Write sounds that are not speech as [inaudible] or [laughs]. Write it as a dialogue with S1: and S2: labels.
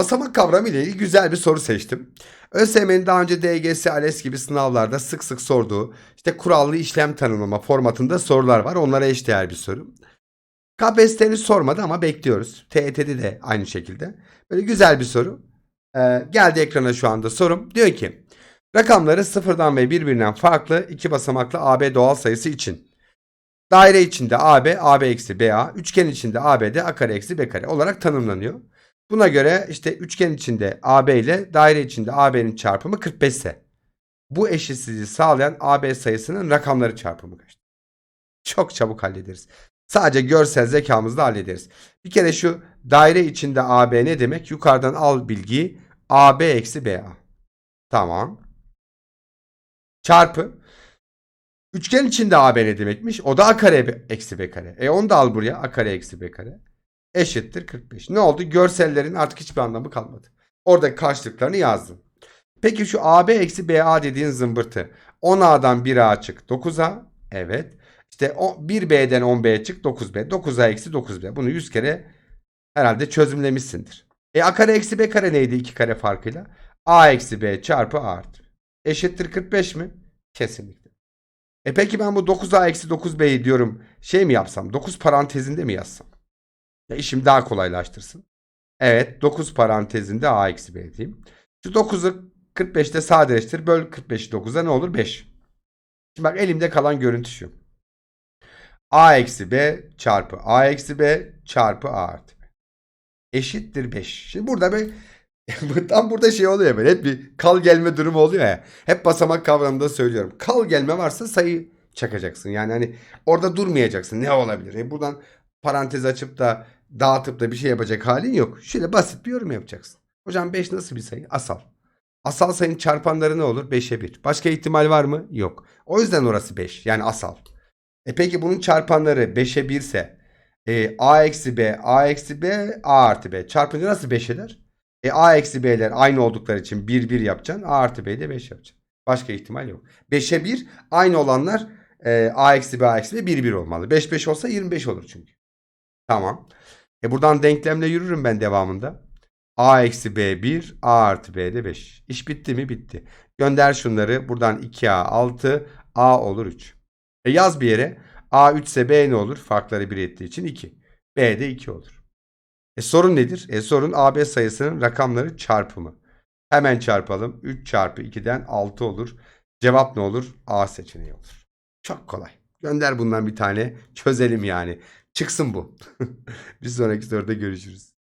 S1: Basamak kavramı ile ilgili güzel bir soru seçtim. ÖSYM'nin daha önce DGS, ALES gibi sınavlarda sık sık sorduğu işte kurallı işlem tanımlama formatında sorular var. Onlara eşdeğer bir soru. KPSS'ni sormadı ama bekliyoruz. TET'de de aynı şekilde. Böyle güzel bir soru. Ee, geldi ekrana şu anda sorum. Diyor ki rakamları sıfırdan ve birbirinden farklı iki basamaklı AB doğal sayısı için daire içinde AB, AB eksi BA, üçgen içinde ABD A kare eksi B kare olarak tanımlanıyor. Buna göre işte üçgen içinde AB ile daire içinde AB'nin çarpımı 45 ise bu eşitsizliği sağlayan AB sayısının rakamları çarpımı kaçtır? Çok çabuk hallederiz. Sadece görsel zekamızla hallederiz. Bir kere şu daire içinde AB ne demek? Yukarıdan al bilgiyi AB eksi BA. Tamam. Çarpı. Üçgen içinde AB ne demekmiş? O da A kare eksi B kare. E onu da al buraya. A kare eksi B kare. Eşittir 45. Ne oldu? Görsellerin artık hiçbir anlamı kalmadı. Oradaki karşılıklarını yazdım. Peki şu AB eksi BA dediğin zımbırtı. 10A'dan 1A çık 9A. Evet. İşte o- 1B'den 10B'ye çık 9B. 9A eksi 9B. Bunu 100 kere herhalde çözümlemişsindir. E A kare eksi B kare neydi iki kare farkıyla? A eksi B çarpı A artı. Eşittir 45 mi? Kesinlikle. E peki ben bu 9A eksi 9B'yi diyorum şey mi yapsam? 9 parantezinde mi yazsam? Ya işim daha kolaylaştırsın. Evet 9 parantezinde A eksi B diyeyim. Şu 9'u 45'te sadeleştir. Böl 45'i 9'a ne olur? 5. Şimdi bak elimde kalan görüntü şu. A eksi B çarpı A eksi B çarpı A artı B. Eşittir 5. Şimdi burada bir [laughs] tam burada şey oluyor böyle hep bir kal gelme durumu oluyor ya. Hep basamak kavramında söylüyorum. Kal gelme varsa sayı çakacaksın. Yani hani orada durmayacaksın. Ne olabilir? E buradan parantez açıp da dağıtıp da bir şey yapacak halin yok. Şöyle basit bir yorum yapacaksın. Hocam 5 nasıl bir sayı? Asal. Asal sayının çarpanları ne olur? 5'e 1. Başka ihtimal var mı? Yok. O yüzden orası 5. Yani asal. E peki bunun çarpanları 5'e 1 ise e, a eksi b, a eksi b, a artı b. Çarpınca nasıl 5 eder? E a eksi b'ler aynı oldukları için 1 1 yapacaksın. A artı b'yi de 5 yapacaksın. Başka ihtimal yok. 5'e 1 aynı olanlar e, a eksi b, a eksi b 1 1 olmalı. 5 5 olsa 25 olur çünkü. Tamam. E buradan denklemle yürürüm ben devamında. A eksi B 1, A artı B de 5. İş bitti mi? Bitti. Gönder şunları. Buradan 2A 6, A olur 3. E yaz bir yere. A 3 ise B ne olur? Farkları 1 ettiği için 2. B de 2 olur. E sorun nedir? E sorun AB sayısının rakamları çarpımı. Hemen çarpalım. 3 çarpı 2'den 6 olur. Cevap ne olur? A seçeneği olur. Çok kolay. Gönder bundan bir tane. Çözelim yani. Çıksın bu. [laughs] bir sonraki soruda görüşürüz.